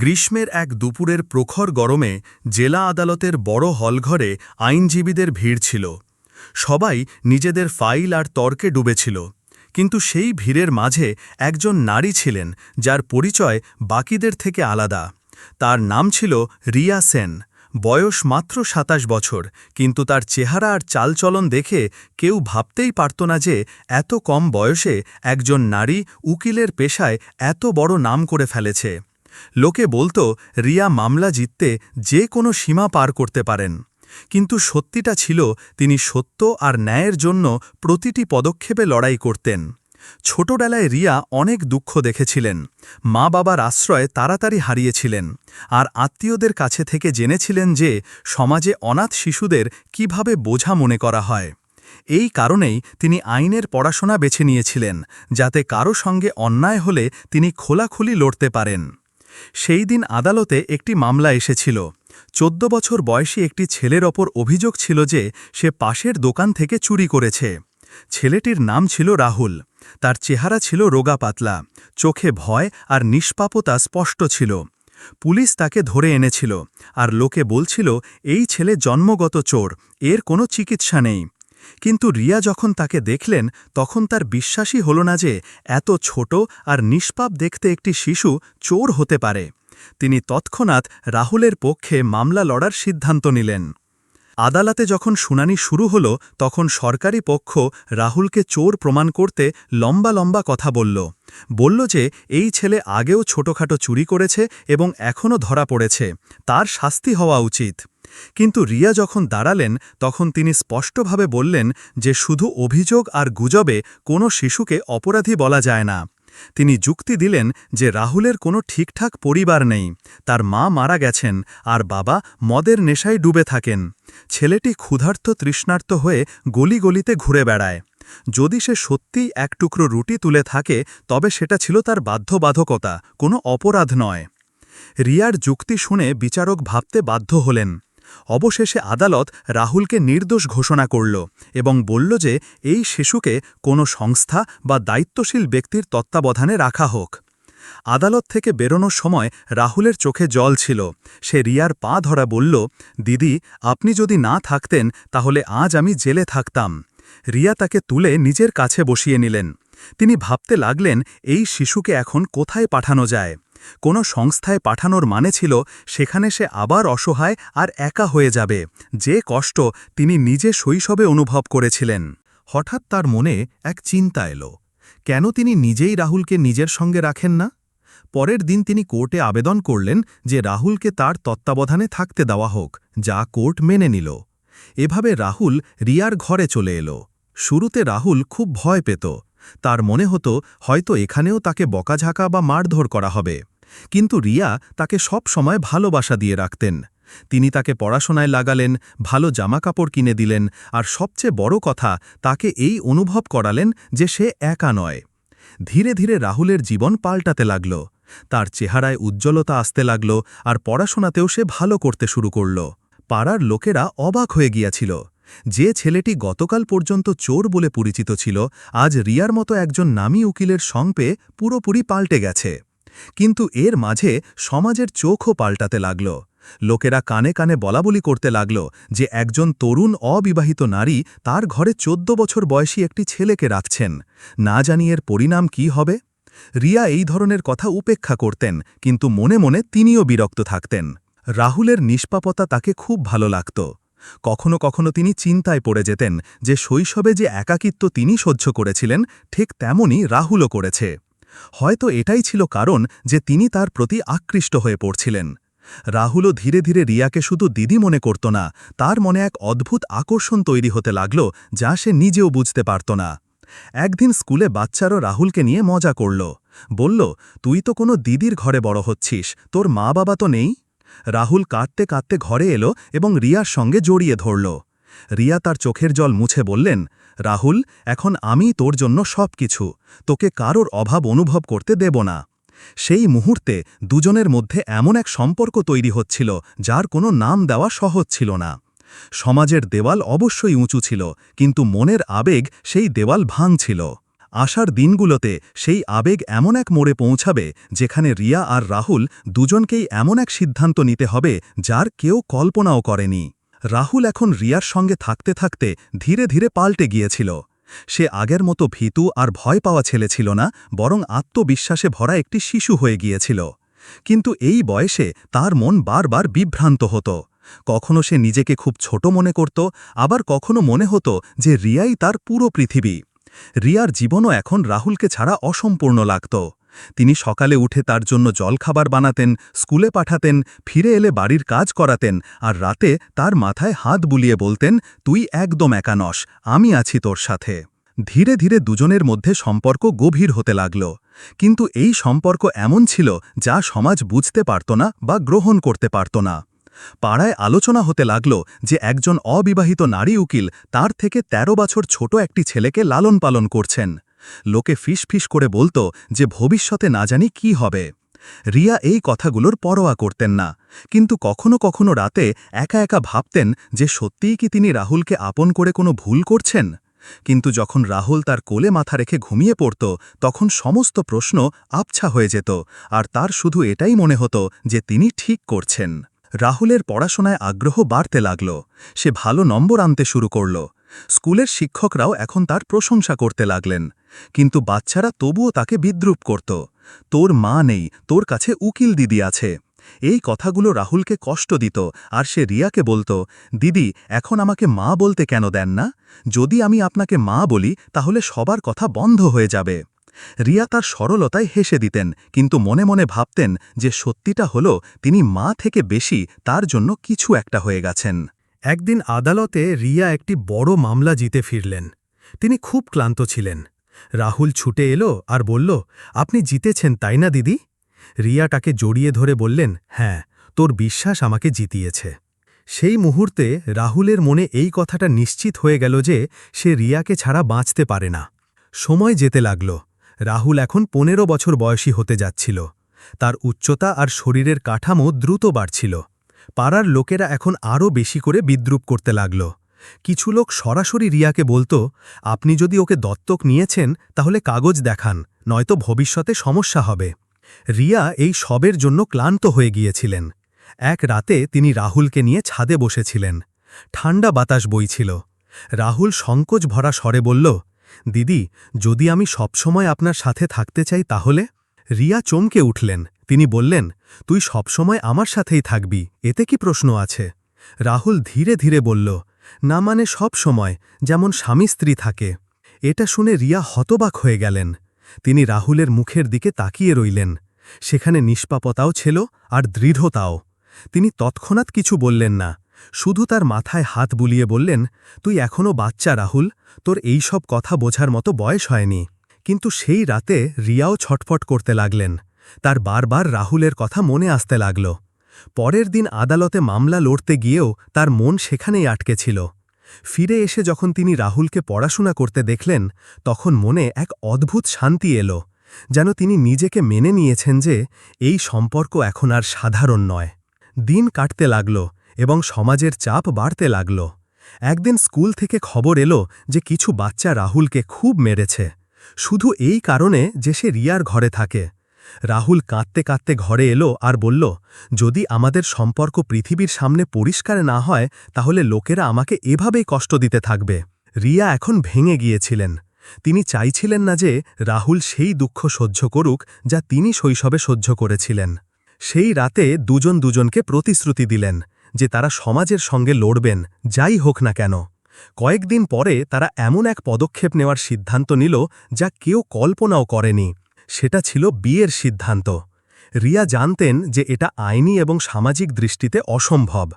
গ্রীষ্মের এক দুপুরের প্রখর গরমে জেলা আদালতের বড় হলঘরে আইনজীবীদের ভিড় ছিল। সবাই নিজেদের ফাইল আর তর্কে ডুবেছিল। কিন্তু সেই ভিড়ের মাঝে একজন নারী ছিলেন, যার পরিচয় বাকিদের থেকে আলাদা। তার নাম ছিল রিয়া সেন। বয়স মাত্র সাতাশ বছর, কিন্তু তার চেহারা আর চালচলন দেখে কেউ ভাবতেই পারত না যে এত কম বয়সে একজন নারী উকিলের পেশায় এত বড় নাম করে ফেলেছে। লোকে বলতো, রিয়া মামলা জিততে যে কোনো সীমা পার করতে পারেন। কিন্তু সত্যিটা ছিল, তিনি সত্য আর ন্যায়ের জন্য প্রতিটি পদক্ষেপে লড়াই করতেন। ছোটবেলায় রিয়া অনেক দুঃখ দেখেছিলেন। মা বাবার আশ্রয় তাড়াতাড়ি হারিয়েছিলেন আর আত্মীয়দের কাছে থেকে জেনেছিলেন যে সমাজে অনাথ শিশুদের কীভাবে বোঝা মনে করা হয়। এই কারণেই তিনি আইনের পড়াশোনা বেছে নিয়েছিলেন, যাতে কারও সঙ্গে অন্যায় হলে তিনি খোলাখুলি লড়তে পারেন। সেই দিন আদালতে একটি মামলা এসেছিল। চোদ্দ বছর বয়সী একটি ছেলের ওপর অভিযোগ ছিল যে সে পাশের দোকান থেকে চুরি করেছে। ছেলেটির নাম ছিল রাহুল। তার চেহারা ছিল রোগা পাতলা চোখে ভয় আর নিষ্পাপতা স্পষ্ট ছিল। পুলিশ তাকে ধরে এনেছিল। আর লোকে বলছিল, এই ছেলে জন্মগত চোর। এর কোনো চিকিৎসা নেই। কিন্তু রিয়া যখন তাকে দেখলেন, তখন তার বিশ্বাসই হল না যে এত ছোট আর নিষ্পাপ দেখতে একটি শিশু চোর হতে পারে। তিনি তৎক্ষণাৎ রাহুলের পক্ষে মামলা লড়ার সিদ্ধান্ত নিলেন। আদালতে যখন শুনানি শুরু হল, তখন সরকারি পক্ষ রাহুলকে চোর প্রমাণ করতে লম্বা লম্বা কথা বলল। বলল যে এই ছেলে আগেও ছোটখাটো চুরি করেছে এবং এখনও ধরা পড়েছে। তার শাস্তি হওয়া উচিত। কিন্তু রিয়া যখন দাঁড়ালেন, তখন তিনি স্পষ্টভাবে বললেন যে শুধু অভিযোগ আর গুজবে কোনো শিশুকে অপরাধী বলা যায় না। তিনি যুক্তি দিলেন যে রাহুলের কোনো ঠিকঠাক পরিবার নেই। তার মা মারা গেছেন আর বাবা মদের নেশায় ডুবে থাকেন। ছেলেটি ক্ষুধার্ত তৃষ্ণার্ত হয়ে গলি গলিতে ঘুরে বেড়ায়। যদি সে সত্যিই এক টুকরো রুটি তুলে থাকে, তবে সেটা ছিল তার বাধ্যবাধকতা, কোনো অপরাধ নয়। রিয়ার যুক্তি শুনে বিচারক ভাবতে বাধ্য হলেন। অবশেষে আদালত রাহুলকে নির্দোষ ঘোষণা করল এবং বলল যে এই শিশুকে কোনো সংস্থা বা দায়িত্বশীল ব্যক্তির তত্ত্বাবধানে রাখা হোক। আদালত থেকে বেরোনোর সময় রাহুলের চোখে জল ছিল। সে রিয়ার পা ধরা বলল, দিদি, আপনি যদি না থাকতেন, তাহলে আজ আমি জেলে থাকতাম। রিয়া তাকে তুলে নিজের কাছে বসিয়ে নিলেন। তিনি ভাবতে লাগলেন, এই শিশুকে এখন কোথায় পাঠানো যায়? কোনো সংস্থায় পাঠানোর মানে ছিল, সেখানে সে আবার অসহায় আর একা হয়ে যাবে। যে কষ্ট তিনি নিজে শৈশবে অনুভব করেছিলেন। হঠাৎ তার মনে এক চিন্তা এলো। কেন তিনি নিজেই রাহুলকে নিজের সঙ্গে রাখেন না? পরের দিন তিনি কোর্টে আবেদন করলেন যে রাহুলকে তার তত্ত্বাবধানে থাকতে দেওয়া হোক, যা কোর্ট মেনে নিল। এভাবে রাহুল রিয়ার ঘরে চলে এলো। শুরুতে রাহুল খুব ভয় পেত। তার মনে হতো হয়তো এখানেও তাকে বকাঝাকা বা মারধর করা হবে। কিন্তু রিয়া তাকে সব সময় ভালোবাসা দিয়ে রাখতেন। তিনি তাকে পড়াশোনায় লাগালেন, ভালো জামাকাপড় কিনে দিলেন আর সবচেয়ে বড় কথা, তাকে এই অনুভব করালেন যে সে একা নয়। ধীরে ধীরে রাহুলের জীবন পাল্টাতে লাগল। তার চেহারায় উজ্জ্বলতা আসতে লাগল আর পড়াশোনাতেও সে ভালো করতে শুরু করল। পাড়ার লোকেরা অবাক হয়ে গিয়াছিল। যে ছেলেটি গতকাল পর্যন্ত চোর বলে পরিচিত ছিল, আজ রিয়ার মতো একজন নামী উকিলের সং পেয়ে পুরোপুরি পাল্টে গেছে। কিন্তু এর মাঝে সমাজের চোখও পাল্টাতে লাগল। লোকেরা কানে কানে বলাবলি করতে লাগল যে একজন তরুণ অবিবাহিত নারী তার ঘরে চোদ্দ বছর বয়সী একটি ছেলেকে রাখছেন। না জানি এর পরিণাম কি হবে? রিয়া এই ধরনের কথা উপেক্ষা করতেন, কিন্তু মনে মনে তিনিও বিরক্ত থাকতেন। রাহুলের নিষ্পাপতা তাকে খুব ভালো লাগত। কখনো কখনো তিনি চিন্তায় পড়ে যেতেন যে শৈশবে যে একাকিত্ব তিনি সহ্য করেছিলেন, ঠিক তেমনই রাহুলও করেছে। হয়তো এটাই ছিল কারণ যে তিনি তার প্রতি আকৃষ্ট হয়ে পড়ছিলেন। রাহুলও ধীরে ধীরে রিয়াকে শুধু দিদি মনে করত না, তার মনে এক অদ্ভুত আকর্ষণ তৈরি হতে লাগল যা সে নিজেও বুঝতে পারত না। একদিন স্কুলে বাচ্চারও রাহুলকে নিয়ে মজা করল। বলল, তুই তো কোনো দিদির ঘরে বড় হচ্ছিস, তোর মা বাবা তো নেই? রাহুল কাঁদতে কাঁদতে ঘরে এলো এবং রিয়ার সঙ্গে জড়িয়ে ধরল। রিয়া তার চোখের জল মুছে বললেন, রাহুল, এখন আমি তোর জন্য সব কিছু তোকে কারোর অভাব অনুভব করতে দেব না। সেই মুহূর্তে দুজনের মধ্যে এমন এক সম্পর্ক তৈরি হচ্ছিল, যার কোনো নাম দেওয়া সহজ ছিল না। সমাজের দেওয়াল অবশ্যই উঁচু ছিল, কিন্তু মনের আবেগ সেই দেওয়াল ভাঙছিল। আসার দিনগুলোতে সেই আবেগ এমন এক মোড়ে পৌঁছাবে যেখানে রিয়া আর রাহুল দুজনকেই এমন এক সিদ্ধান্ত নিতে হবে যার কেউ কল্পনাও করেনি। রাহুল এখন রিয়ার সঙ্গে থাকতে থাকতে ধীরে ধীরে পাল্টে গিয়েছিল। সে আগের মতো ভীতু আর ভয় পাওয়া ছেলে ছিল না, বরং আত্মবিশ্বাসে ভরা একটি শিশু হয়ে গিয়েছিল। কিন্তু এই বয়সে তার মন বারবার বিভ্রান্ত হতো। কখনো সে নিজেকে খুব ছোট মনে করত, আবার কখনো মনে হতো যে রিয়াই তার পুরো পৃথিবী। রিয়ার জীবনও এখন রাহুলকে ছাড়া অসম্পূর্ণ লাগত। তিনি সকালে উঠে তার জন্য জলখাবার বানাতেন, স্কুলে পাঠাতেন, ফিরে এলে বাড়ির কাজ করাতেন আর রাতে তার মাথায় হাত বুলিয়ে বলতেন, তুই একদম একা নস, আমি আছি তোর সাথে। ধীরে ধীরে দুজনের মধ্যে সম্পর্ক গভীর হতে লাগল। কিন্তু এই সম্পর্ক এমন ছিল যা সমাজ বুঝতে পারত না বা গ্রহণ করতে পারত না। পাড়ায় আলোচনা হতে লাগল যে একজন অবিবাহিত নারী উকিল তার থেকে ১৩ বছর ছোট একটি ছেলেকে লালন পালন করছেন। লোকে ফিস করে বলতো যে ভবিষ্যতে না জানি কি হবে। রিয়া এই কথাগুলোর পরোয়া করতেন না, কিন্তু কখনো কখনো রাতে একা একা ভাবতেন যে সত্যিই কি তিনি রাহুলকে আপন করে কোনো ভুল করছেন? কিন্তু যখন রাহুল তার কোলে মাথা রেখে ঘুমিয়ে পড়ত, তখন সমস্ত প্রশ্ন আবছা হয়ে যেত, আর তার শুধু এটাই মনে হতো যে তিনি ঠিক করছেন। রাহুলের পড়াশোনায় আগ্রহ বাড়তে লাগল। সে ভালো নম্বর আনতে শুরু করল। স্কুলের শিক্ষকরাও এখন তার প্রশংসা করতে লাগলেন। কিন্তু বাচ্চারা তবুও তাকে বিদ্রুপ করত। তোর মা নেই, তোর কাছে উকিল দিদি আছে। এই কথাগুলো রাহুলকে কষ্ট দিত, আর সে রিয়াকে বলতো, দিদি, এখন আমাকে মা বলতে কেন দেন না? যদি আমি আপনাকে মা বলি, তাহলে সবার কথা বন্ধ হয়ে যাবে রিয়া তার সরলতায় হেসে দিতেন, কিন্তু মনে মনে ভাবতেন যে সত্যিটা হল তিনি মা থেকে বেশি তার জন্য কিছু একটা হয়ে গেছেন। একদিন আদালতে রিয়া একটি বড় মামলা জিতে ফিরলেন। তিনি খুব ক্লান্ত ছিলেন। রাহুল ছুটে এলো আর বলল, আপনি জিতেছেন তাই না, দিদি? রিয়া তাকে জড়িয়ে ধরে বললেন হ্যাঁ তোর বিশ্বাস আমাকে জিতিয়েছে। সেই মুহূর্তে রাহুলের মনে এই কথাটা নিশ্চিত হয়ে গেল যে সে রিয়াকে ছাড়া বাঁচতে পারে না। সময় যেতে লাগল। রাহুল এখন পনেরো বছর বয়সী হতে যাচ্ছিল। তার উচ্চতা আর শরীরের কাঠামো দ্রুত বাড়ছিল। পাড়ার লোকেরা এখন আরও বেশি করে বিদ্রুপ করতে লাগল। কিছু লোক সরাসরি রিয়াকে বলতো, আপনি যদি ওকে দত্তক নিয়েছেন, তাহলে কাগজ দেখান, নয়তো ভবিষ্যতে সমস্যা হবে। রিয়া এই সবের জন্য ক্লান্ত হয়ে গিয়েছিলেন। এক রাতে তিনি রাহুলকে নিয়ে ছাদে বসেছিলেন। ঠান্ডা বাতাস বইছিল। রাহুল সংকোচ ভরা স্বরে বলল দিদি, যদি আমি সবসময় আপনার সাথে থাকতে চাই তাহলে? রিয়া চমকে উঠলেন। তিনি বললেন, তুই সবসময় আমার সাথেই থাকবি, এতে কি প্রশ্ন আছে? রাহুল ধীরে ধীরে বলল, না মানে সব সময়, যেমন স্বামী স্ত্রী থাকে। এটা শুনে রিয়া হতবাক হয়ে গেলেন। তিনি রাহুলের মুখের দিকে তাকিয়ে রইলেন। সেখানে নিষ্পাপতাও ছিল আর দৃঢ়তাও। তিনি তৎক্ষণাৎ কিছু বললেন না। শুধু তার মাথায় হাত বুলিয়ে বললেন, তুই এখনও বাচ্চা, রাহুল, তোর এই সব কথা বোঝার মতো বয়স হয়নি। কিন্তু সেই রাতে রিয়াও ছটফট করতে লাগলেন। তার বারবার রাহুলের কথা মনে আসতে লাগল। পরের দিন আদালতে মামলা লড়তে গিয়েও তার মন সেখানেই আটকে ছিল। ফিরে এসে যখন তিনি রাহুলকে পড়াশোনা করতে দেখলেন, তখন মনে এক অদ্ভুত শান্তি এলো, যেন তিনি নিজেকে মেনে নিয়েছেন যে এই সম্পর্ক এখন আর সাধারণ নয়। দিন কাটতে লাগল এবং সমাজের চাপ বাড়তে লাগল। একদিন স্কুল থেকে খবর এলো যে কিছু বাচ্চা রাহুলকে খুব মেরেছে। শুধু এই কারণে যে সে রিয়ার ঘরে থাকে। রাহুল কাঁদতে কাঁদতে ঘরে এলো আর বলল, যদি আমাদের সম্পর্ক পৃথিবীর সামনে পরিষ্কার না হয়, তাহলে লোকেরা আমাকে এভাবেই কষ্ট দিতে থাকবে। রিয়া এখন ভেঙে গিয়েছিলেন। তিনি চাইছিলেন না যে রাহুল সেই দুঃখ সহ্য করুক যা তিনি শৈশবে সহ্য করেছিলেন। সেই রাতে দুজন দুজনকে প্রতিশ্রুতি দিলেন। যে তারা সমাজের সঙ্গে লড়বেন, যাই হোক না কেন। কয়েকদিন পরে তারা এমন এক পদক্ষেপ নেওয়ার সিদ্ধান্ত নিল যা কেউ কল্পনাও করেনি। সেটা ছিল বিয়ের সিদ্ধান্ত। রিয়া জানতেন যে এটা আইনি এবং সামাজিক দৃষ্টিতে অসম্ভব।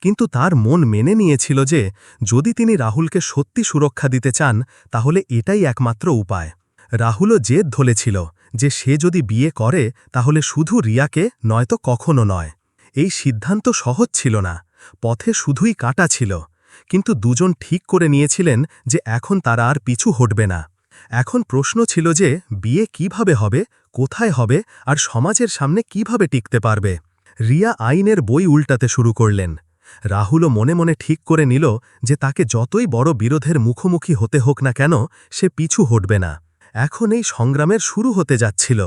কিন্তু তার মন মেনে নিয়েছিল যে যদি তিনি রাহুলকে সত্যি সুরক্ষা দিতে চান, তাহলে এটাই একমাত্র উপায়। রাহুলও জেদ ধলেছিল যে সে যদি বিয়ে করে, তাহলে শুধু রিয়াকে, নয়তো কখনো নয়। এই সিদ্ধান্ত সহজ ছিল না। পথে শুধুই কাটা ছিল। কিন্তু দুজন ঠিক করে নিয়েছিলেন যে এখন তারা আর পিছু হটবে না। এখন প্রশ্ন ছিল যে বিয়ে কীভাবে হবে, কোথায় হবে, আর সমাজের সামনে কীভাবে টিকতে পারবে? রিয়া আইনের বই উল্টাতে শুরু করলেন। রাহুলও মনে মনে ঠিক করে নিল যে তাকে যতই বড় বিরোধের মুখোমুখি হতে হোক না কেন, সে পিছু হটবে না। এখন এই সংগ্রামের শুরু হতে যাচ্ছিল,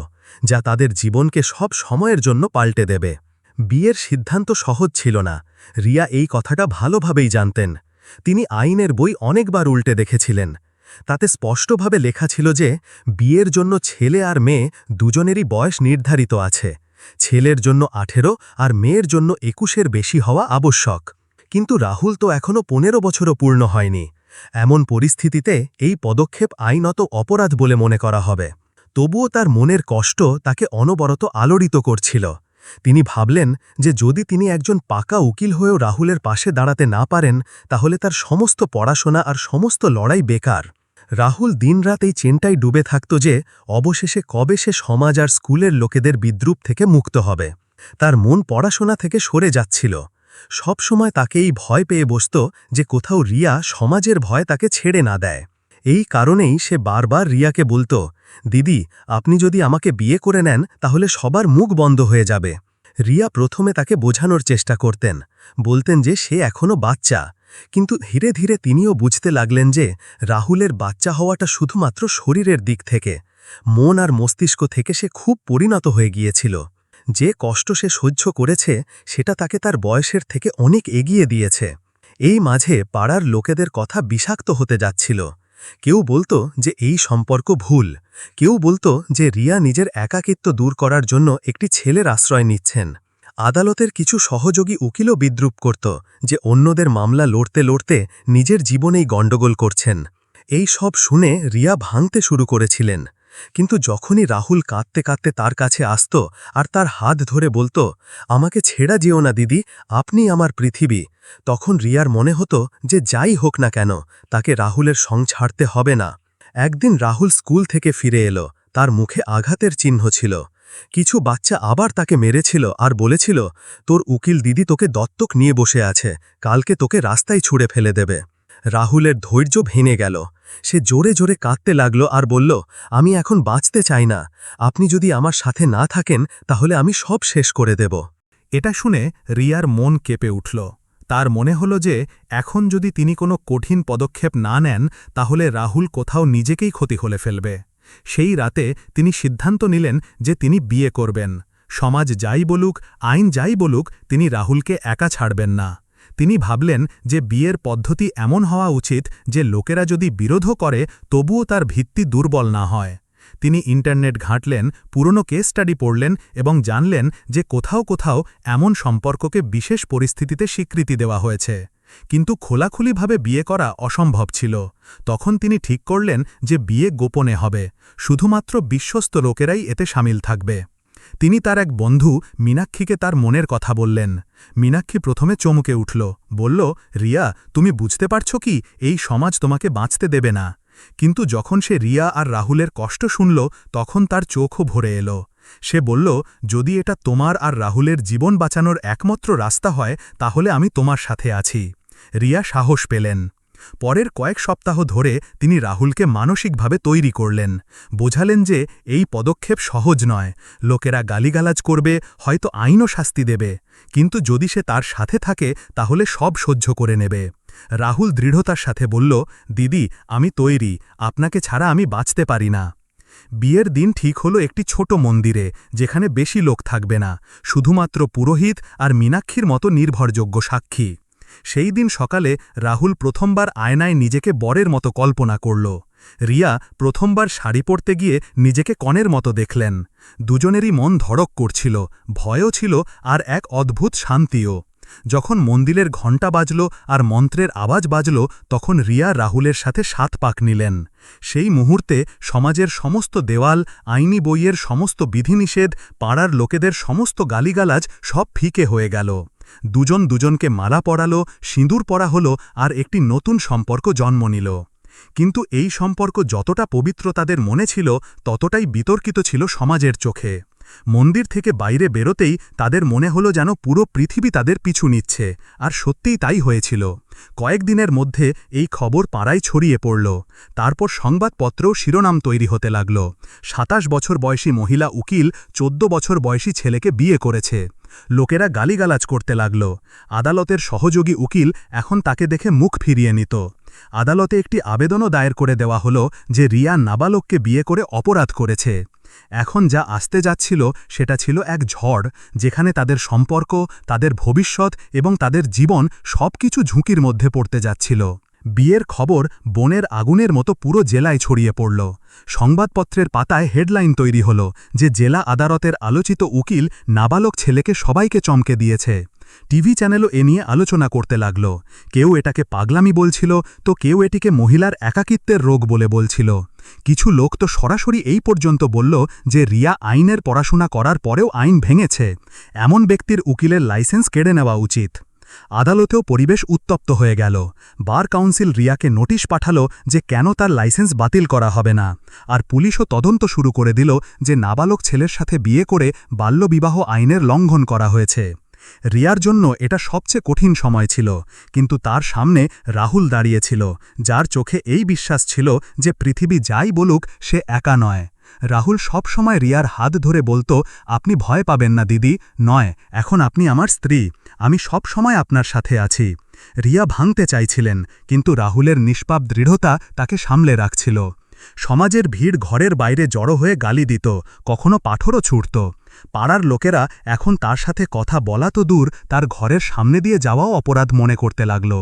যা তাদের জীবনকে সব সময়ের জন্য পাল্টে দেবে। বিয়ের সিদ্ধান্ত সহজ ছিল না। রিয়া এই কথাটা ভালোভাবেই জানতেন। তিনি আইনের বই অনেকবার উল্টে দেখেছিলেন। তাতে স্পষ্টভাবে লেখা ছিল যে, বিয়ের জন্য ছেলে আর মেয়ে দুজনেরই বয়স নির্ধারিত আছে। ছেলের জন্য আঠেরো আর মেয়ের জন্য একুশের বেশি হওয়া আবশ্যক। কিন্তু রাহুল তো এখনও পনেরো বছরও পূর্ণ হয়নি। এমন পরিস্থিতিতে এই পদক্ষেপ আইনত অপরাধ বলে মনে করা হবে। তবুও তার মনের কষ্ট তাকে অনবরত আলোড়িত করছিল। তিনি ভাবলেন যে যদি তিনি একজন পাকা উকিল হয়েও রাহুলের পাশে দাঁড়াতে না পারেন, তাহলে তার সমস্ত পড়াশোনা আর সমস্ত লড়াই বেকার। রাহুল দিনরাত এই চেনটাই ডুবে থাকত যে অবশেষে কবে সে সমাজ আর স্কুলের লোকেদের বিদ্রুপ থেকে মুক্ত হবে। তার মন পড়াশোনা থেকে সরে যাচ্ছিল। সব সময় তাকে এই ভয় পেয়ে বসত যে কোথাও রিয়া সমাজের ভয় তাকে ছেড়ে না দেয়। এই কারণেই সে বারবার রিয়াকে বলতো দিদি, আপনি যদি আমাকে বিয়ে করে নেন, তাহলে সবার মুখ বন্ধ হয়ে যাবে। রিয়া প্রথমে তাকে বোঝানোর চেষ্টা করতেন। বলতেন যে সে এখনও বাচ্চা। কিন্তু ধীরে ধীরে তিনিও বুঝতে লাগলেন যে রাহুলের বাচ্চা হওয়াটা শুধুমাত্র শরীরের দিক থেকে। মন আর মস্তিষ্ক থেকে সে খুব পরিণত হয়ে গিয়েছিল। যে কষ্ট সে সহ্য করেছে, সেটা তাকে তার বয়সের থেকে অনেক এগিয়ে দিয়েছে। এই মাঝে পাড়ার লোকেদের কথা বিষাক্ত হতে যাচ্ছিল। কেউ বলতো যে এই সম্পর্ক ভুল। কেউ বলতো যে রিয়া নিজের একাকিত্ব দূর করার জন্য একটি ছেলের আশ্রয় নিচ্ছেন। আদালতের কিছু সহযোগী উকিলও বিদ্রুপ করত যে অন্যদের মামলা লড়তে লড়তে নিজের জীবনেই গণ্ডগোল করছেন। এই সব শুনে রিয়া ভাঙতে শুরু করেছিলেন। কিন্তু যখনই রাহুল কাঁদতে কাঁদতে তার কাছে আসত আর তার হাত ধরে বলতো, আমাকে ছেড়া যেও না, দিদি, আপনি আমার পৃথিবী। তখন রিয়ার মনে হতো যে যাই হোক না কেন, তাকে রাহুলের সং ছাড়তে হবে না। একদিন রাহুল স্কুল থেকে ফিরে এলো, তার মুখে আঘাতের চিহ্ন ছিল। কিছু বাচ্চা আবার তাকে মেরেছিল আর বলেছিল, তোর উকিল দিদি তোকে দত্তক নিয়ে বসে আছে, কালকে তোকে রাস্তায় ছুঁড়ে ফেলে দেবে। রাহুলের ধৈর্য ভেঙে গেল। সে জোরে জোরে কাঁদতে লাগল আর বলল, আমি এখন বাঁচতে চাই না। আপনি যদি আমার সাথে না থাকেন, তাহলে আমি সব শেষ করে দেব এটা শুনে রিয়ার মন কেঁপে উঠল। তার মনে হল যে, এখন যদি তিনি কোনো কঠিন পদক্ষেপ না নেন, তাহলে রাহুল কোথাও নিজেকেই ক্ষতি হলে ফেলবে। সেই রাতে তিনি সিদ্ধান্ত নিলেন যে তিনি বিয়ে করবেন। সমাজ যাই বলুক, আইন যাই বলুক, তিনি রাহুলকে একা ছাড়বেন না। তিনি ভাবলেন যে বিয়ের পদ্ধতি এমন হওয়া উচিত যে লোকেরা যদি বিরোধও করে, তবুও তার ভিত্তি দুর্বল না হয়। তিনি ইন্টারনেট ঘাঁটলেন, পুরনো কেস স্টাডি পড়লেন এবং জানলেন যে কোথাও কোথাও এমন সম্পর্ককে বিশেষ পরিস্থিতিতে স্বীকৃতি দেওয়া হয়েছে। কিন্তু খোলাখুলিভাবে বিয়ে করা অসম্ভব ছিল। তখন তিনি ঠিক করলেন যে বিয়ে গোপনে হবে। শুধুমাত্র বিশ্বস্ত লোকেরাই এতে সামিল থাকবে। তিনি তার এক বন্ধু মীনাক্ষীকে তার মনের কথা বললেন। মীনাক্ষী প্রথমে চমকে উঠল, বলল, রিয়া, তুমি বুঝতে পারছ কি? এই সমাজ তোমাকে বাঁচতে দেবে না। কিন্তু যখন সে রিয়া আর রাহুলের কষ্ট শুনল, তখন তার চোখও ভরে এলো। সে বলল, যদি এটা তোমার আর রাহুলের জীবন বাঁচানোর একমাত্র রাস্তা হয়, তাহলে আমি তোমার সাথে আছি। রিয়া সাহস পেলেন। পরের কয়েক সপ্তাহ ধরে তিনি রাহুলকে মানসিকভাবে তৈরি করলেন। বোঝালেন যে এই পদক্ষেপ সহজ নয়। লোকেরা গালিগালাজ করবে, হয়তো আইনও শাস্তি দেবে। কিন্তু যদি সে তার সাথে থাকে, তাহলে সব সহ্য করে নেবে। রাহুল দৃঢ়তার সাথে বলল, দিদি, আমি তৈরি। আপনাকে ছাড়া আমি বাঁচতে পারি না। বিয়ের দিন ঠিক হলো একটি ছোট মন্দিরে, যেখানে বেশি লোক থাকবে না। শুধুমাত্র পুরোহিত আর মীনাক্ষীর মতো নির্ভরযোগ্য সাক্ষী। সেই দিন সকালে রাহুল প্রথমবার আয়নায় নিজেকে বরের মতো কল্পনা করল। রিয়া প্রথমবার শাড়ি পরতে গিয়ে নিজেকে কনের মতো দেখলেন। দুজনেরই মন ধড়ক করছিল, ভয়ও ছিল আর এক অদ্ভুত শান্তিও। যখন মন্দিরের ঘণ্টা বাজল আর মন্ত্রের আওয়াজ বাজল, তখন রিয়া রাহুলের সাথে সাত পাক নিলেন। সেই মুহূর্তে সমাজের সমস্ত দেওয়াল, আইনি বইয়ের সমস্ত বিধিনিষেধ, পাড়ার লোকেদের সমস্ত গালিগালাজ সব ফিকে হয়ে গেল। দুজন দুজনকে মালা পরাল, সিঁদুর পরা হল আর একটি নতুন সম্পর্ক জন্ম নিল। কিন্তু এই সম্পর্ক যতটা পবিত্র তাদের মনে ছিল, ততটাই বিতর্কিত ছিল সমাজের চোখে। মন্দির থেকে বাইরে বেরোতেই তাদের মনে হলো যেন পুরো পৃথিবী তাদের পিছু নিচ্ছে, আর সত্যিই তাই হয়েছিল। কয়েকদিনের মধ্যে এই খবর পাড়ায় ছড়িয়ে পড়ল। তারপর সংবাদপত্রও শিরোনাম তৈরি হতে লাগল। সাতাশ বছর বয়সী মহিলা উকিল চোদ্দ বছর বয়সী ছেলেকে বিয়ে করেছে। লোকেরা গালিগালাজ করতে লাগল। আদালতের সহযোগী উকিল এখন তাকে দেখে মুখ ফিরিয়ে নিত। আদালতে একটি আবেদনও দায়ের করে দেওয়া হলো যে রিয়া নাবালককে বিয়ে করে অপরাধ করেছে। এখন যা আসতে যাচ্ছিল সেটা ছিল এক ঝড়, যেখানে তাদের সম্পর্ক, তাদের ভবিষ্যৎ এবং তাদের জীবন সবকিছু ঝুঁকির মধ্যে পড়তে যাচ্ছিল। বিয়ের খবর বনের আগুনের মতো পুরো জেলায় ছড়িয়ে পড়ল। সংবাদপত্রের পাতায় হেডলাইন তৈরি হল যে জেলা আদালতের আলোচিত উকিল নাবালক ছেলেকে সবাইকে চমকে দিয়েছে। টিভি চ্যানেলও এ নিয়ে আলোচনা করতে লাগল। কেউ এটাকে পাগলামি বলছিল, তো কেউ এটিকে মহিলার একাকিত্বের রোগ বলে বলছিল। কিছু লোক তো সরাসরি এই পর্যন্ত বলল যে রিয়া আইনের পড়াশোনা করার পরেও আইন ভেঙেছে। এমন ব্যক্তির উকিলের লাইসেন্স কেড়ে নেওয়া উচিত। আদালতেও পরিবেশ উত্তপ্ত হয়ে গেল। বার কাউন্সিল রিয়াকে নোটিশ পাঠালো যে কেন তার লাইসেন্স বাতিল করা হবে না। আর পুলিশও তদন্ত শুরু করে দিল যে নাবালক ছেলের সাথে বিয়ে করে বাল্যবিবাহ আইনের লঙ্ঘন করা হয়েছে। রিয়ার জন্য এটা সবচেয়ে কঠিন সময় ছিল, কিন্তু তার সামনে রাহুল দাঁড়িয়েছিল, যার চোখে এই বিশ্বাস ছিল যে পৃথিবী যাই বলুক, সে একা নয়। রাহুল সব সময় রিয়ার হাত ধরে বলতো, আপনি ভয় পাবেন না, দিদি। নয়, এখন আপনি আমার স্ত্রী। আমি সব সময় আপনার সাথে আছি। রিয়া ভাঙতে চাইছিলেন, কিন্তু রাহুলের নিষ্পাপ দৃঢ়তা তাকে সামলে রাখছিল। সমাজের ভিড় ঘরের বাইরে জড়ো হয়ে গালি দিত, কখনো পাথরও ছুটত পাড়ার লোকেরা এখন তার সাথে কথা বলা তো দূর, তার ঘরের সামনে দিয়ে যাওয়াও অপরাধ মনে করতে লাগল।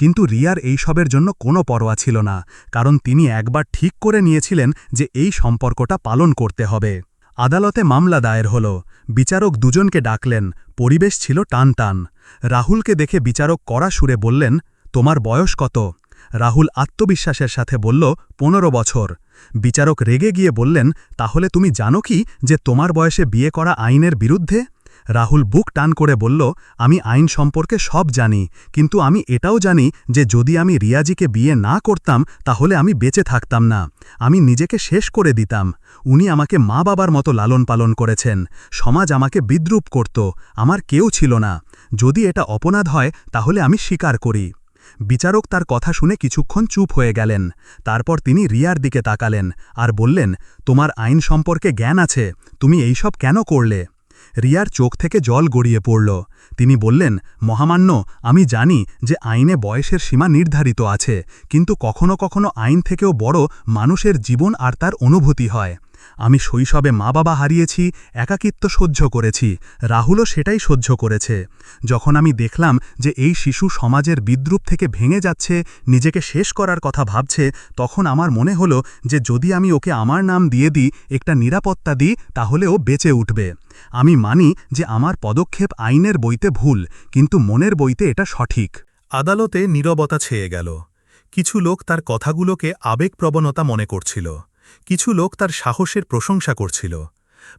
কিন্তু রিয়ার এইসবের জন্য কোনো পরোয়া ছিল না, কারণ তিনি একবার ঠিক করে নিয়েছিলেন যে এই সম্পর্কটা পালন করতে হবে। আদালতে মামলা দায়ের হল। বিচারক দুজনকে ডাকলেন। পরিবেশ ছিল টান টান রাহুলকে দেখে বিচারক কড়া সুরে বললেন, তোমার বয়স কত? রাহুল আত্মবিশ্বাসের সাথে বলল, পনেরো বছর। বিচারক রেগে গিয়ে বললেন, তাহলে তুমি জানো কি যে তোমার বয়সে বিয়ে করা আইনের বিরুদ্ধে? রাহুল বুক টান করে বলল, আমি আইন সম্পর্কে সব জানি, কিন্তু আমি এটাও জানি যে যদি আমি রিয়াজিকে বিয়ে না করতাম, তাহলে আমি বেঁচে থাকতাম না। আমি নিজেকে শেষ করে দিতাম। উনি আমাকে মা বাবার মতো লালন পালন করেছেন। সমাজ আমাকে বিদ্রুপ করত। আমার কেউ ছিল না। যদি এটা অপরাধ হয়, তাহলে আমি স্বীকার করি। বিচারক তার কথা শুনে কিছুক্ষণ চুপ হয়ে গেলেন। তারপর তিনি রিয়ার দিকে তাকালেন আর বললেন, তোমার আইন সম্পর্কে জ্ঞান আছে, তুমি এইসব কেন করলে? রিয়ার চোখ থেকে জল গড়িয়ে পড়ল। তিনি বললেন, মহামান্য, আমি জানি যে আইনে বয়সের সীমা নির্ধারিত আছে, কিন্তু কখনো কখনো আইন থেকেও বড় মানুষের জীবন আর তার অনুভূতি হয়। আমি শৈশবে মা বাবা হারিয়েছি, একাকিত্ব সহ্য করেছি, রাহুলও সেটাই সহ্য করেছে। যখন আমি দেখলাম যে এই শিশু সমাজের বিদ্রুপ থেকে ভেঙে যাচ্ছে, নিজেকে শেষ করার কথা ভাবছে, তখন আমার মনে হলো যে যদি আমি ওকে আমার নাম দিয়ে দিই, একটা নিরাপত্তা দিই, তাহলে ও বেঁচে উঠবে। আমি মানি যে আমার পদক্ষেপ আইনের বইতে ভুল, কিন্তু মনের বইতে এটা সঠিক। আদালতে নীরবতা ছেয়ে গেল। কিছু লোক তার কথাগুলোকে আবেগপ্রবণতা মনে করছিল। কিছু লোক তার সাহসের প্রশংসা করছিল।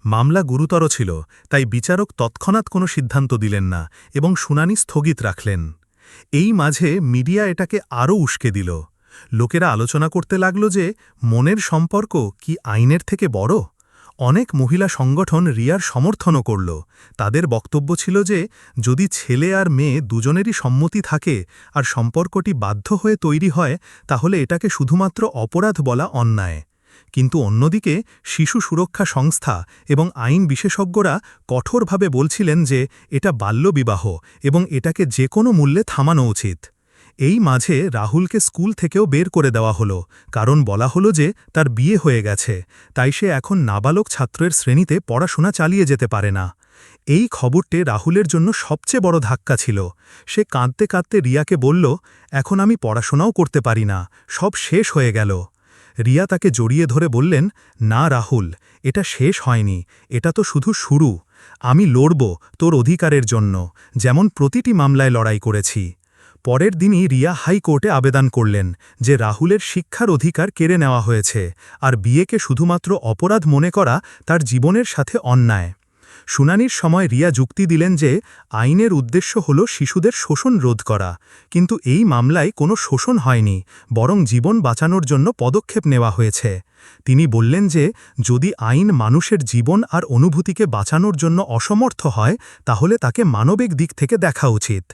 মামলা গুরুতর ছিল, তাই বিচারক তৎক্ষণাৎ কোনো সিদ্ধান্ত দিলেন না এবং শুনানি স্থগিত রাখলেন। এই মাঝে মিডিয়া এটাকে আরও উস্কে দিল। লোকেরা আলোচনা করতে লাগল যে, মনের সম্পর্ক কি আইনের থেকে বড়? অনেক মহিলা সংগঠন রিয়ার সমর্থনও করল। তাদের বক্তব্য ছিল যে, যদি ছেলে আর মেয়ে দুজনেরই সম্মতি থাকে আর সম্পর্কটি বাধ্য হয়ে তৈরি হয়, তাহলে এটাকে শুধুমাত্র অপরাধ বলা অন্যায়। কিন্তু অন্যদিকে শিশু সুরক্ষা সংস্থা এবং আইন বিশেষজ্ঞরা কঠোরভাবে বলছিলেন যে এটা বাল্যবিবাহ এবং এটাকে যে কোনো মূল্যে থামানো উচিত। এই মাঝে রাহুলকে স্কুল থেকেও বের করে দেওয়া হলো, কারণ বলা হলো যে তার বিয়ে হয়ে গেছে, তাই সে এখন নাবালক ছাত্রের শ্রেণীতে পড়াশোনা চালিয়ে যেতে পারে না। এই খবরটি রাহুলের জন্য সবচেয়ে বড় ধাক্কা ছিল। সে কাঁদতে কাঁদতে রিয়াকে বলল, এখন আমি পড়াশোনাও করতে পারি না, সব শেষ হয়ে গেল। রিয়া তাকে জড়িয়ে ধরে বললেন, না রাহুল, এটা শেষ হয়নি, এটা তো শুধু শুরু। আমি লড়ব তোর অধিকারের জন্য, যেমন প্রতিটি মামলায় লড়াই করেছি। পরের দিনই রিয়া হাইকোর্টে আবেদন করলেন যে রাহুলের শিক্ষার অধিকার কেড়ে নেওয়া হয়েছে, আর বিয়েকে শুধুমাত্র অপরাধ মনে করা তার জীবনের সাথে অন্যায়। শুনানির সময় রিয়া যুক্তি দিলেন যে আইনের উদ্দেশ্য হল শিশুদের শোষণ রোধ করা। কিন্তু এই মামলায় কোনো শোষণ হয়নি, বরং জীবন বাঁচানোর জন্য পদক্ষেপ নেওয়া হয়েছে। তিনি বললেন যে যদি আইন মানুষের জীবন আর অনুভূতিকে বাঁচানোর জন্য অসমর্থ হয়, তাহলে তাকে মানবিক দিক থেকে দেখা উচিত।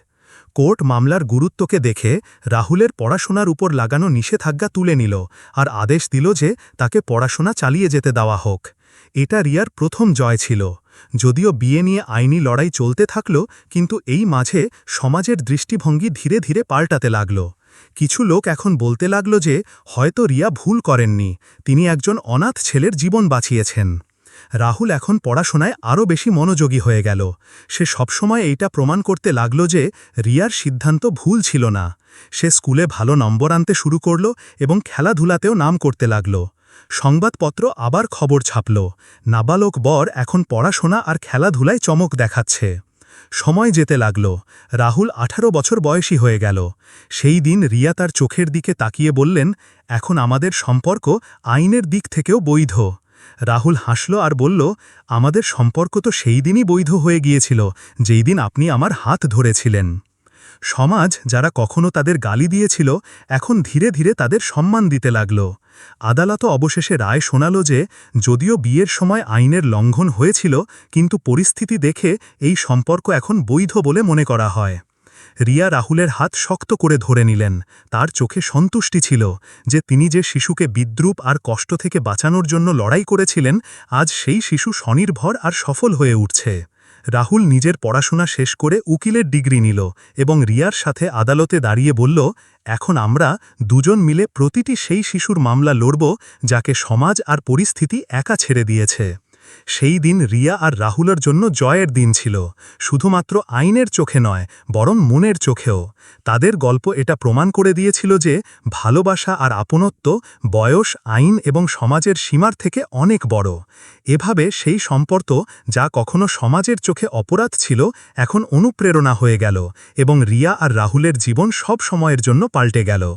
কোর্ট মামলার গুরুত্বকে দেখে রাহুলের পড়াশোনার উপর লাগানো নিষেধাজ্ঞা তুলে নিল আর আদেশ দিল যে তাকে পড়াশোনা চালিয়ে যেতে দেওয়া হোক। এটা রিয়ার প্রথম জয় ছিল। যদিও বিয়ে নিয়ে আইনি লড়াই চলতে থাকল, কিন্তু এই মাঝে সমাজের দৃষ্টিভঙ্গি ধীরে ধীরে পাল্টাতে লাগল। কিছু লোক এখন বলতে লাগল যে, হয়তো রিয়া ভুল করেননি, তিনি একজন অনাথ ছেলের জীবন বাঁচিয়েছেন। রাহুল এখন পড়াশোনায় আরও বেশি মনোযোগী হয়ে গেল। সে সবসময় এইটা প্রমাণ করতে লাগল যে, রিয়ার সিদ্ধান্ত ভুল ছিল না। সে স্কুলে ভালো নম্বর আনতে শুরু করল এবং খেলাধুলাতেও নাম করতে লাগল। সংবাদপত্র আবার খবর ছাপল। নাবালক বর এখন পড়াশোনা আর খেলাধুলায় চমক দেখাচ্ছে। সময় যেতে লাগল। রাহুল আঠারো বছর বয়সী হয়ে গেল। সেই দিন রিয়া তার চোখের দিকে তাকিয়ে বললেন, এখন আমাদের সম্পর্ক আইনের দিক থেকেও বৈধ। রাহুল হাসল আর বলল, আমাদের সম্পর্ক তো সেই দিনই বৈধ হয়ে গিয়েছিল, যেই দিন আপনি আমার হাত ধরেছিলেন। সমাজ যারা কখনো তাদের গালি দিয়েছিল, এখন ধীরে ধীরে তাদের সম্মান দিতে লাগল। আদালত অবশেষে রায় শোনাল যে, যদিও বিয়ের সময় আইনের লঙ্ঘন হয়েছিল, কিন্তু পরিস্থিতি দেখে এই সম্পর্ক এখন বৈধ বলে মনে করা হয়। রিয়া রাহুলের হাত শক্ত করে ধরে নিলেন। তার চোখে সন্তুষ্টি ছিল যে তিনি যে শিশুকে বিদ্রুপ আর কষ্ট থেকে বাঁচানোর জন্য লড়াই করেছিলেন, আজ সেই শিশু স্বনির্ভর আর সফল হয়ে উঠছে। রাহুল নিজের পড়াশোনা শেষ করে উকিলের ডিগ্রি নিল এবং রিয়ার সাথে আদালতে দাঁড়িয়ে বলল, এখন আমরা দুজন মিলে প্রতিটি সেই শিশুর মামলা লড়ব যাকে সমাজ আর পরিস্থিতি একা ছেড়ে দিয়েছে। সেই দিন রিয়া আর রাহুলের জন্য জয়ের দিন ছিল, শুধুমাত্র আইনের চোখে নয়, বরং মনের চোখেও। তাদের গল্প এটা প্রমাণ করে দিয়েছিল যে ভালোবাসা আর আপনত্ব বয়স, আইন এবং সমাজের সীমার থেকে অনেক বড়। এভাবে সেই সম্পর্ক যা কখনো সমাজের চোখে অপরাধ ছিল, এখন অনুপ্রেরণা হয়ে গেল এবং রিয়া আর রাহুলের জীবন সব সময়ের জন্য পাল্টে গেল।